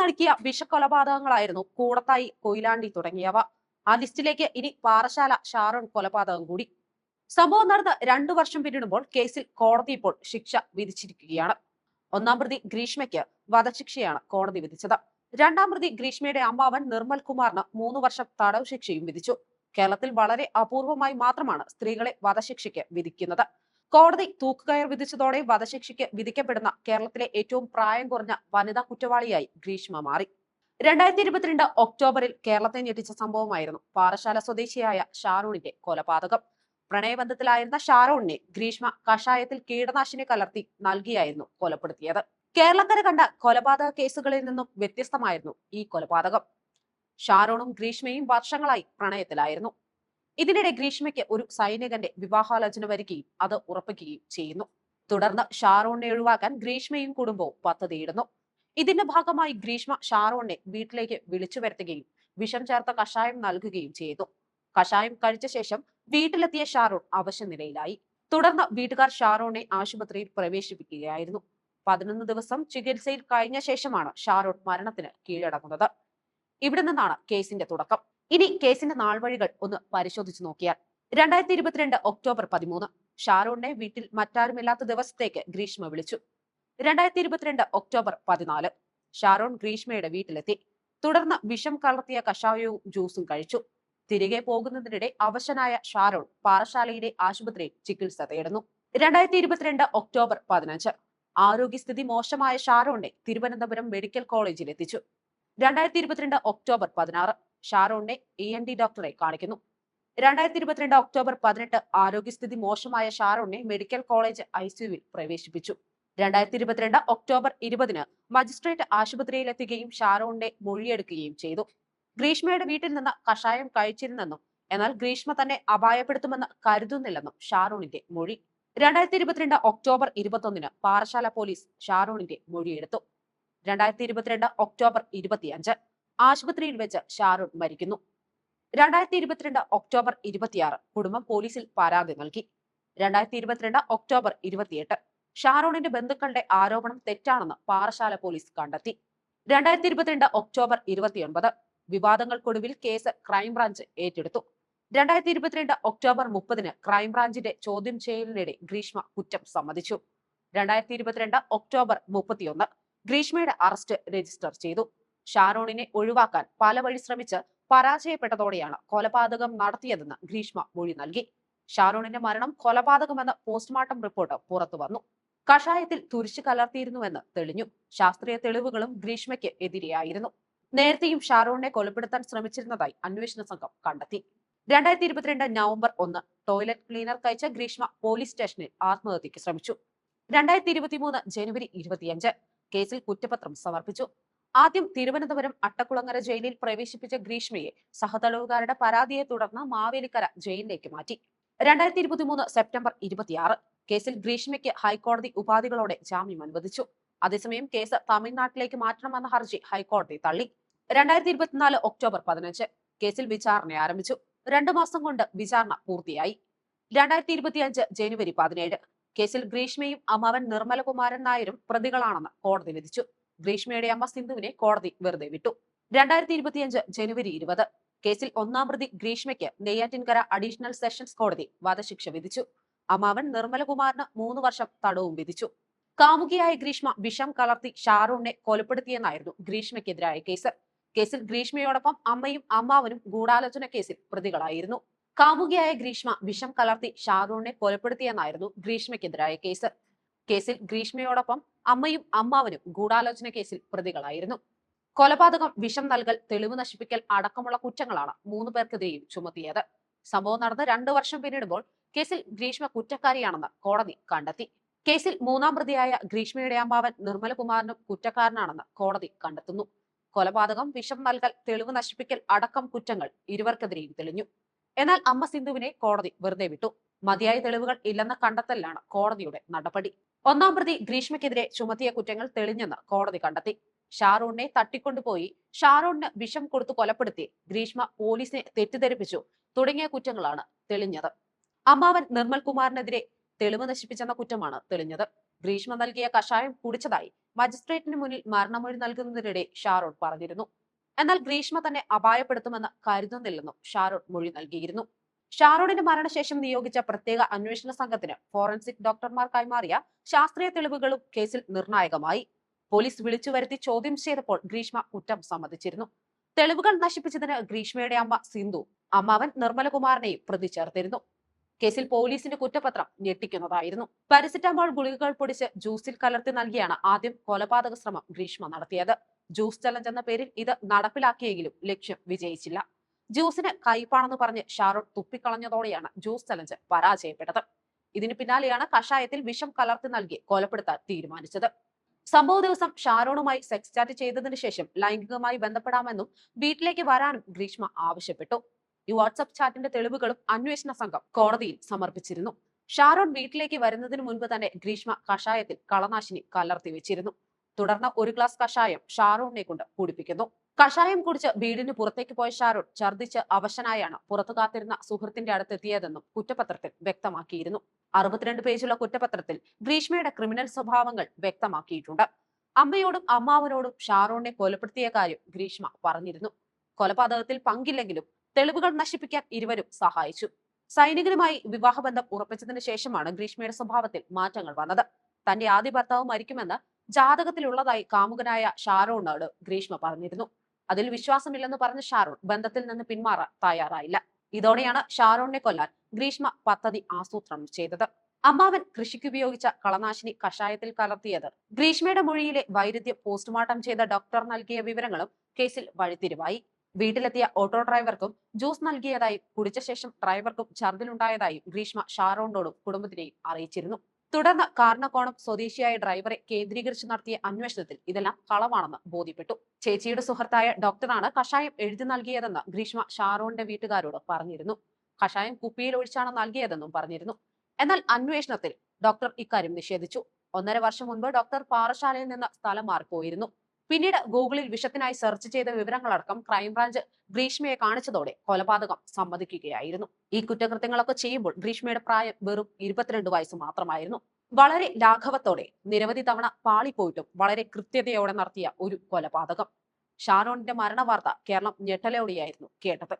നടുക്കിയ വിഷക്കൊലപാതകങ്ങളായിരുന്നു കൂടത്തായി കൊയിലാണ്ടി തുടങ്ങിയവ. ആ ലിസ്റ്റിലേക്ക് ഇനി പാറശാല ഷാരോൺ കൊലപാതകം കൂടി. സംഭവം നടന്ന് രണ്ടു വർഷം പിന്നിടുമ്പോൾ കേസിൽ കോടതി ഇപ്പോൾ ശിക്ഷ വിധിച്ചിരിക്കുകയാണ്. ഒന്നാം പ്രതി ഗ്രീഷ്മയ്ക്ക് വധശിക്ഷയാണ് കോടതി വിധിച്ചത്. രണ്ടാം പ്രതി ഗ്രീഷ്മയുടെ അമ്മാവൻ നിർമ്മൽ കുമാറിന് മൂന്ന് വർഷം തടവ് ശിക്ഷയും വിധിച്ചു. കേരളത്തിൽ വളരെ അപൂർവമായി മാത്രമാണ് സ്ത്രീകളെ വധശിക്ഷയ്ക്ക് വിധിക്കുന്നത്. കോടതി തൂക്കുകയർ വിധിച്ചതോടെ വധശിക്ഷയ്ക്ക് വിധിക്കപ്പെടുന്ന കേരളത്തിലെ ഏറ്റവും പ്രായം കുറഞ്ഞ വനിതാ കുറ്റവാളിയായി ഗ്രീഷ്മ മാറി. രണ്ടായിരത്തി ഇരുപത്തിരണ്ട് ഒക്ടോബറിൽ കേരളത്തെ ഞെട്ടിച്ച സംഭവമായിരുന്നു പാറശാല സ്വദേശിയായ ഷാരൂണിന്റെ കൊലപാതകം. പ്രണയബന്ധത്തിലായിരുന്ന ഷാരൂണിനെ ഗ്രീഷ്മ കഷായത്തിൽ കീടനാശിനി കലർത്തി നൽകിയായിരുന്നു കൊലപ്പെടുത്തിയത്. കേരളക്കര കണ്ട കൊലപാതക കേസുകളിൽ നിന്നും വ്യത്യസ്തമായിരുന്നു ഈ കൊലപാതകം. ഷാരൂണും ഗ്രീഷ്മയും വർഷങ്ങളായി പ്രണയത്തിലായിരുന്നു. ഇതിനിടെ ഗ്രീഷ്മയ്ക്ക് ഒരു സൈനികന്റെ വിവാഹാലോചന വരികയും അത് ഉറപ്പിക്കുകയും ചെയ്യുന്നു. തുടർന്ന് ഷാറോണിനെ ഒഴിവാക്കാൻ ഗ്രീഷ്മയും കുടുംബവും പദ്ധതിയിടുന്നു ഇതിന്റെ ഭാഗമായി ഗ്രീഷ്മ ഷാറോണിനെ വീട്ടിലേക്ക് വിളിച്ചു വരുത്തുകയും വിഷം ചേർത്ത കഷായം നൽകുകയും ചെയ്തു. കഷായം കഴിച്ച ശേഷം വീട്ടിലെത്തിയ ഷാറോൺ അവശ്യ നിലയിലായി. തുടർന്ന് വീട്ടുകാർ ഷാറോണിനെ ആശുപത്രിയിൽ പ്രവേശിപ്പിക്കുകയായിരുന്നു. പതിനൊന്ന് ദിവസം ചികിത്സയിൽ കഴിഞ്ഞ ശേഷമാണ് ഷാറോൺ മരണത്തിന് കീഴടങ്ങുന്നത്. ഇവിടെ നിന്നാണ് കേസിന്റെ തുടക്കം. ഇനി കേസിന്റെ നാൾവഴികൾ ഒന്ന് പരിശോധിച്ചു നോക്കിയാൽ രണ്ടായിരത്തി ഇരുപത്തിരണ്ട് ഒക്ടോബർ പതിമൂന്ന് ഷാറൂണിനെ വീട്ടിൽ മറ്റാരുമില്ലാത്ത ദിവസത്തേക്ക് ഗ്രീഷ്മ വിളിച്ചു. രണ്ടായിരത്തി ഇരുപത്തിരണ്ട് ഒക്ടോബർ പതിനാല് ഷാരോൺ ഗ്രീഷ്മയുടെ വീട്ടിലെത്തി. തുടർന്ന് വിഷം കലർത്തിയ കഷായവും ജ്യൂസും കഴിച്ചു. തിരികെ പോകുന്നതിനിടെ അവശനായ ഷാരോൺ പാറശാലയിലെ ആശുപത്രിയിൽ ചികിത്സ തേടുന്നു. രണ്ടായിരത്തി ഇരുപത്തിരണ്ട് ഒക്ടോബർ പതിനഞ്ച് ആരോഗ്യസ്ഥിതി മോശമായ ഷാരോണിനെ തിരുവനന്തപുരം മെഡിക്കൽ കോളേജിൽ എത്തിച്ചു രണ്ടായിരത്തി ഇരുപത്തിരണ്ട് ഒക്ടോബർ പതിനാറ് ഷാരോണിനെ ഇ എൻ ഡി ഡോക്ടറെ കാണിക്കുന്നു. രണ്ടായിരത്തി ഇരുപത്തിരണ്ട് ഒക്ടോബർ പതിനെട്ട് ആരോഗ്യസ്ഥിതി മോശമായ ഷാറോണിനെ മെഡിക്കൽ കോളേജ് ഐസിയുവിൽ സിയുവിൽ പ്രവേശിപ്പിച്ചു. രണ്ടായിരത്തി ഇരുപത്തിരണ്ട് ഒക്ടോബർ ഇരുപതിന് മജിസ്ട്രേറ്റ് ആശുപത്രിയിലെത്തുകയും ഷാറോണിനെ മൊഴിയെടുക്കുകയും ചെയ്തു. ഗ്രീഷ്മയുടെ വീട്ടിൽ നിന്ന് കഷായം കഴിച്ചിരുന്നെന്നും എന്നാൽ ഗ്രീഷ്മ തന്നെ അപായപ്പെടുത്തുമെന്ന് കരുതുന്നില്ലെന്നും ഷാറോണിന്റെ മൊഴി. രണ്ടായിരത്തി ഇരുപത്തിരണ്ട് ഒക്ടോബർ ഇരുപത്തൊന്നിന് പാറശാല പോലീസ് ഷാറോണിന്റെ മൊഴിയെടുത്തു. രണ്ടായിരത്തി ഇരുപത്തിരണ്ട് ഒക്ടോബർ ഇരുപത്തിയഞ്ച് ആശുപത്രിയിൽ വെച്ച് ഷാരോൺ മരിക്കുന്നു. രണ്ടായിരത്തി ഇരുപത്തിരണ്ട് ഒക്ടോബർ ഇരുപത്തിയാറ് കുടുംബം പോലീസിൽ പരാതി നൽകി. രണ്ടായിരത്തി ഇരുപത്തിരണ്ട് ഒക്ടോബർ ഇരുപത്തിയെട്ട് ഷാറൂണിന്റെ ബന്ധുക്കളുടെ ആരോപണം തെറ്റാണെന്ന് പാറശാല പോലീസ് കണ്ടെത്തി. രണ്ടായിരത്തി ഇരുപത്തിരണ്ട് ഒക്ടോബർ ഇരുപത്തിയൊൻപത് വിവാദങ്ങൾക്കൊടുവിൽ കേസ് ക്രൈംബ്രാഞ്ച് ഏറ്റെടുത്തു. രണ്ടായിരത്തി ഇരുപത്തിരണ്ട് ഒക്ടോബർ മുപ്പതിന് ക്രൈംബ്രാഞ്ചിന്റെ ചോദ്യം ചെയ്യലിനിടെ ഗ്രീഷ്മ കുറ്റം സമ്മതിച്ചു. രണ്ടായിരത്തി ഇരുപത്തിരണ്ട് ഒക്ടോബർ മുപ്പത്തിയൊന്ന് ഗ്രീഷ്മയുടെ അറസ്റ്റ് രജിസ്റ്റർ ചെയ്തു. ഷാരോണിനെ ഒഴിവാക്കാൻ പല വഴി ശ്രമിച്ച് പരാജയപ്പെട്ടതോടെയാണ് കൊലപാതകം നടത്തിയതെന്ന് ഗ്രീഷ്മ മൊഴി നൽകി. ഷാരോണിന്റെ മരണം കൊലപാതകമെന്ന പോസ്റ്റ്മോർട്ടം റിപ്പോർട്ട് പുറത്തു വന്നു. കഷായത്തിൽ തുരിശു കലർത്തിയിരുന്നുവെന്ന് തെളിഞ്ഞു. ശാസ്ത്രീയ തെളിവുകളും ഗ്രീഷ്മയ്ക്ക് എതിരെയായിരുന്നു. നേരത്തെയും ഷാരോണിനെ കൊലപ്പെടുത്താൻ ശ്രമിച്ചിരുന്നതായി അന്വേഷണ സംഘം കണ്ടെത്തി. രണ്ടായിരത്തി ഇരുപത്തിരണ്ട് നവംബർ ഒന്ന് ടോയ്ലറ്റ് ക്ലീനർ കഴിച്ച ഗ്രീഷ്മ പോലീസ് സ്റ്റേഷനിൽ ആത്മഹത്യക്ക് ശ്രമിച്ചു. രണ്ടായിരത്തി ഇരുപത്തിമൂന്ന് ജനുവരി ഇരുപത്തിയഞ്ച് കേസിൽ കുറ്റപത്രം സമർപ്പിച്ചു. ആദ്യം തിരുവനന്തപുരം അട്ടക്കുളങ്ങര ജയിലിൽ പ്രവേശിപ്പിച്ച ഗ്രീഷ്മയെ സഹതടവുകാരുടെ പരാതിയെ തുടർന്ന് മാവേലിക്കര ജയിലിലേക്ക് മാറ്റി. രണ്ടായിരത്തി ഇരുപത്തിമൂന്ന് സെപ്റ്റംബർ ഇരുപത്തിയാറ് കേസിൽ ഗ്രീഷ്മയ്ക്ക് ഹൈക്കോടതി ഉപാധികളോടെ ജാമ്യം അനുവദിച്ചു. അതേസമയം കേസ് തമിഴ്നാട്ടിലേക്ക് മാറ്റണമെന്ന ഹർജി ഹൈക്കോടതി തള്ളി. രണ്ടായിരത്തി ഇരുപത്തിനാല് ഒക്ടോബർ പതിനഞ്ച് കേസിൽ വിചാരണ ആരംഭിച്ചു. രണ്ടു മാസം കൊണ്ട് വിചാരണ പൂർത്തിയായി. രണ്ടായിരത്തി ഇരുപത്തിയഞ്ച് ജനുവരി പതിനേഴ് കേസിൽ ഗ്രീഷ്മയും അമ്മാവൻ നിർമ്മലകുമാരൻ നായരും പ്രതികളാണെന്ന് കോടതി വിധിച്ചു. ഗ്രീഷ്മയുടെ അമ്മ സിന്ധുവിനെ കോടതി വെറുതെ വിട്ടു. രണ്ടായിരത്തി ഇരുപത്തിയഞ്ച് ജനുവരി ഇരുപത് കേസിൽ ഒന്നാം പ്രതി ഗ്രീഷ്മയ്ക്ക് നെയ്യാറ്റിൻകര അഡീഷണൽ സെഷൻസ് കോടതി വധശിക്ഷ വിധിച്ചു. അമ്മാവൻ നിർമ്മലകുമാറിന് മൂന്ന് വർഷം തടവും വിധിച്ചു. കാമുകിയായ ഗ്രീഷ്മ വിഷം കലർത്തി ഷാറൂണിനെ കൊലപ്പെടുത്തിയെന്നായിരുന്നു ഗ്രീഷ്മയ്ക്കെതിരായ കേസ്. കേസിൽ ഗ്രീഷ്മയോടൊപ്പം അമ്മയും അമ്മാവനും ഗൂഢാലോചന കേസിൽ പ്രതികളായിരുന്നു. കാമുകിയായ ഗ്രീഷ്മ വിഷം കലർത്തി ഷാറൂണിനെ കൊലപ്പെടുത്തിയെന്നായിരുന്നു ഗ്രീഷ്മയ്ക്കെതിരായ കേസ്. കേസിൽ ഗ്രീഷ്മയോടൊപ്പം അമ്മയും അമ്മാവനും ഗൂഢാലോചന കേസിൽ പ്രതികളായിരുന്നു. കൊലപാതകം വിഷം നൽകൽ തെളിവ് നശിപ്പിക്കൽ അടക്കമുള്ള കുറ്റങ്ങളാണ് മൂന്ന് പേർക്കെതിരെയും ചുമത്തിയത്. സംഭവം നടന്ന് രണ്ടു വർഷം പിന്നിടുമ്പോൾ കേസിൽ ഗ്രീഷ്മ കുറ്റക്കാരിയാണെന്ന് കോടതി കണ്ടെത്തി. കേസിൽ മൂന്നാം പ്രതിയായ ഗ്രീഷ്മയുടെ അമ്മാവൻ നിർമ്മലകുമാറിനും കുറ്റക്കാരനാണെന്ന് കോടതി കണ്ടെത്തുന്നു. കൊലപാതകം വിഷം നൽകൽ തെളിവ് നശിപ്പിക്കൽ അടക്കം കുറ്റങ്ങൾ ഇരുവർക്കെതിരെയും തെളിഞ്ഞു. എന്നാൽ അമ്മ സിന്ധുവിനെ കോടതി വെറുതെ വിട്ടു. മതിയായ തെളിവുകൾ ഇല്ലെന്ന കണ്ടെത്തലിലാണ് കോടതിയുടെ നടപടി. ഒന്നാം പ്രതി ഗ്രീഷ്മയ്ക്കെതിരെ ചുമത്തിയ കുറ്റങ്ങൾ തെളിഞ്ഞെന്ന് കോടതി കണ്ടെത്തി. ഷാറൂണിനെ തട്ടിക്കൊണ്ടുപോയി. ഷാറൂണിന് വിഷം കൊടുത്തു കൊലപ്പെടുത്തി. ഗ്രീഷ്മ പോലീസിനെ തെറ്റിദ്ധരിപ്പിച്ചു. തുടങ്ങിയ കുറ്റങ്ങളാണ് തെളിഞ്ഞത്. അമ്മാവൻ നിർമ്മൽ കുമാറിനെതിരെ തെളിവ് നശിപ്പിച്ചെന്ന കുറ്റമാണ് തെളിഞ്ഞത്. ഗ്രീഷ്മ നൽകിയ കഷായം കുടിച്ചതായി മജിസ്ട്രേറ്റിന് മുന്നിൽ മരണമൊഴി നൽകുന്നതിനിടെ ഷാറൂൺ പറഞ്ഞിരുന്നു. എന്നാൽ ഗ്രീഷ്മ തന്നെ അപായപ്പെടുത്തുമെന്ന് കരുതുന്നില്ലെന്നും ഷാറൂൺ മൊഴി നൽകിയിരുന്നു. ഷാരോണിന്റെ മരണശേഷം നിയോഗിച്ച പ്രത്യേക അന്വേഷണ സംഘത്തിന് ഫോറൻസിക് ഡോക്ടർമാർ കൈമാറിയ ശാസ്ത്രീയ തെളിവുകളും കേസിൽ നിർണായകമായി. പോലീസ് വിളിച്ചു വരുത്തി ചോദ്യം ചെയ്തപ്പോൾ ഗ്രീഷ്മ കുറ്റം സമ്മതിച്ചിരുന്നു. തെളിവുകൾ നശിപ്പിച്ചതിന് ഗ്രീഷ്മയുടെ അമ്മ സിന്ധു അമ്മാവൻ നിർമ്മലകുമാറിനെയും പ്രതി ചേർത്തിരുന്നു. കേസിൽ പോലീസിന്റെ കുറ്റപത്രം ഞെട്ടിക്കുന്നതായിരുന്നു. പാരസിറ്റമോൾ ഗുളികകൾ പൊടിച്ച് ജ്യൂസിൽ കലർത്തി നൽകിയാണ് ആദ്യം കൊലപാതക ശ്രമം ഗ്രീഷ്മ നടത്തിയത്. ജ്യൂസ് ചലഞ്ച് എന്ന പേരിൽ ഇത് നടപ്പിലാക്കിയെങ്കിലും ലക്ഷ്യം വിജയിച്ചില്ല. ജ്യൂസിന് കയ്പാണെന്ന് പറഞ്ഞ് ഷാറൂൺ തുപ്പിക്കളഞ്ഞതോടെയാണ് ജ്യൂസ് ചലഞ്ച് പരാജയപ്പെട്ടത്. ഇതിന് പിന്നാലെയാണ് കഷായത്തിൽ വിഷം കലർത്തി നൽകി കൊലപ്പെടുത്താൻ തീരുമാനിച്ചത്. സംഭവ ദിവസം ഷാരോണുമായി സെക്സ് ചാറ്റ് ചെയ്തതിന് ശേഷം ലൈംഗികമായി ബന്ധപ്പെടാമെന്നും വീട്ടിലേക്ക് വരാനും ഗ്രീഷ്മ ആവശ്യപ്പെട്ടു. ഈ വാട്സ്ആപ്പ് ചാറ്റിന്റെ തെളിവുകളും അന്വേഷണ സംഘം കോടതിയിൽ സമർപ്പിച്ചിരുന്നു. ഷാരോൺ വീട്ടിലേക്ക് വരുന്നതിന് മുൻപ് തന്നെ ഗ്രീഷ്മ കഷായത്തിൽ കളനാശിനി കലർത്തി വെച്ചിരുന്നു. തുടർന്ന് ഒരു ഗ്ലാസ് കഷായം ഷാരോണിനെ കൊണ്ട് കുടിപ്പിക്കുന്നു. കഷായം കുടിച്ച് വീടിന് പുറത്തേക്ക് പോയ ഷാരൂൺ ഛർദ്ദിച്ച് അവശനായാണ് പുറത്തു കാത്തിരുന്ന സുഹൃത്തിന്റെ അടുത്തെത്തിയതെന്നും കുറ്റപത്രത്തിൽ വ്യക്തമാക്കിയിരുന്നു. അറുപത്തിരണ്ട് പേജുള്ള കുറ്റപത്രത്തിൽ ഗ്രീഷ്മയുടെ ക്രിമിനൽ സ്വഭാവങ്ങൾ വ്യക്തമാക്കിയിട്ടുണ്ട്. അമ്മയോടും അമ്മാവനോടും ഷാറൂണിനെ കൊലപ്പെടുത്തിയ കാര്യം ഗ്രീഷ്മ പറഞ്ഞിരുന്നു. കൊലപാതകത്തിൽ പങ്കില്ലെങ്കിലും തെളിവുകൾ നശിപ്പിക്കാൻ ഇരുവരും സഹായിച്ചു. സൈനികരുമായി വിവാഹബന്ധം ഉറപ്പിച്ചതിന് ശേഷമാണ് ഗ്രീഷ്മയുടെ സ്വഭാവത്തിൽ മാറ്റങ്ങൾ വന്നത്. തന്റെ ആദ്യ ഭർത്താവ് മരിക്കുമെന്ന് ജാതകത്തിലുള്ളതായി കാമുകനായ ഷാറോണോട് ഗ്രീഷ്മ പറഞ്ഞിരുന്നു. അതിൽ വിശ്വാസമില്ലെന്ന് പറഞ്ഞ ഷാരോൺ ബന്ധത്തിൽ നിന്ന് പിന്മാറാൻ തയ്യാറായില്ല. ഇതോടെയാണ് ഷാരോണിനെ കൊല്ലാൻ ഗ്രീഷ്മ പദ്ധതി ആസൂത്രണം ചെയ്തത്. അമ്മാവൻ കൃഷിക്ക് ഉപയോഗിച്ച കളനാശിനി കഷായത്തിൽ കലർത്തിയത്. ഗ്രീഷ്മയുടെ മൊഴിയിലെ വൈരുദ്ധ്യം പോസ്റ്റ്മോർട്ടം ചെയ്ത ഡോക്ടർ നൽകിയ വിവരങ്ങളും കേസിൽ വഴിത്തിരിവായി. വീട്ടിലെത്തിയ ഓട്ടോ ഡ്രൈവർക്കും ജ്യൂസ് നൽകിയതായും കുടിച്ച ശേഷം ഡ്രൈവർക്കും ഛർദിലുണ്ടായതായും ഗ്രീഷ്മ ഷാറോണ്ടോടും കുടുംബത്തിനെയും അറിയിച്ചിരുന്നു. തുടർന്ന് കാർണക്കോണം സ്വദേശിയായ ഡ്രൈവറെ കേന്ദ്രീകരിച്ച് നടത്തിയ അന്വേഷണത്തിൽ ഇതെല്ലാം കളവാണെന്ന് ബോധ്യപ്പെട്ടു. ചേച്ചിയുടെ സുഹൃത്തായ ഡോക്ടറാണ് കഷായം എഴുതി നൽകിയതെന്ന് ഗ്രീഷ്മ ഷാറോണിന്റെ വീട്ടുകാരോട് പറഞ്ഞിരുന്നു. കഷായം കുപ്പിയിൽ ഒഴിച്ചാണ് നൽകിയതെന്നും പറഞ്ഞിരുന്നു. എന്നാൽ അന്വേഷണത്തിൽ ഡോക്ടർ ഇക്കാര്യം നിഷേധിച്ചു. ഒന്നര വർഷം മുൻപ് ഡോക്ടർ പാറശാലയിൽ നിന്ന് സ്ഥലം മാറിപ്പോയിരുന്നു. പിന്നീട് ഗൂഗിളിൽ വിഷത്തിനായി സെർച്ച് ചെയ്ത വിവരങ്ങളടക്കം ക്രൈംബ്രാഞ്ച് ഗ്രീഷ്മയെ കാണിച്ചതോടെ കൊലപാതകം സമ്മതിക്കുകയായിരുന്നു. ഈ കുറ്റകൃത്യങ്ങളൊക്കെ ചെയ്യുമ്പോൾ ഗ്രീഷ്മയുടെ പ്രായം വെറും ഇരുപത്തിരണ്ട് വയസ്സ് മാത്രമായിരുന്നു. വളരെ ലാഘവത്തോടെ നിരവധി തവണ പാളിപ്പോയിട്ടും വളരെ കൃത്യതയോടെ നടത്തിയ ഒരു കൊലപാതകം. ഷാരോണിന്റെ മരണവാർത്ത കേരളം ഞെട്ടലോടെയായിരുന്നു കേട്ടത്.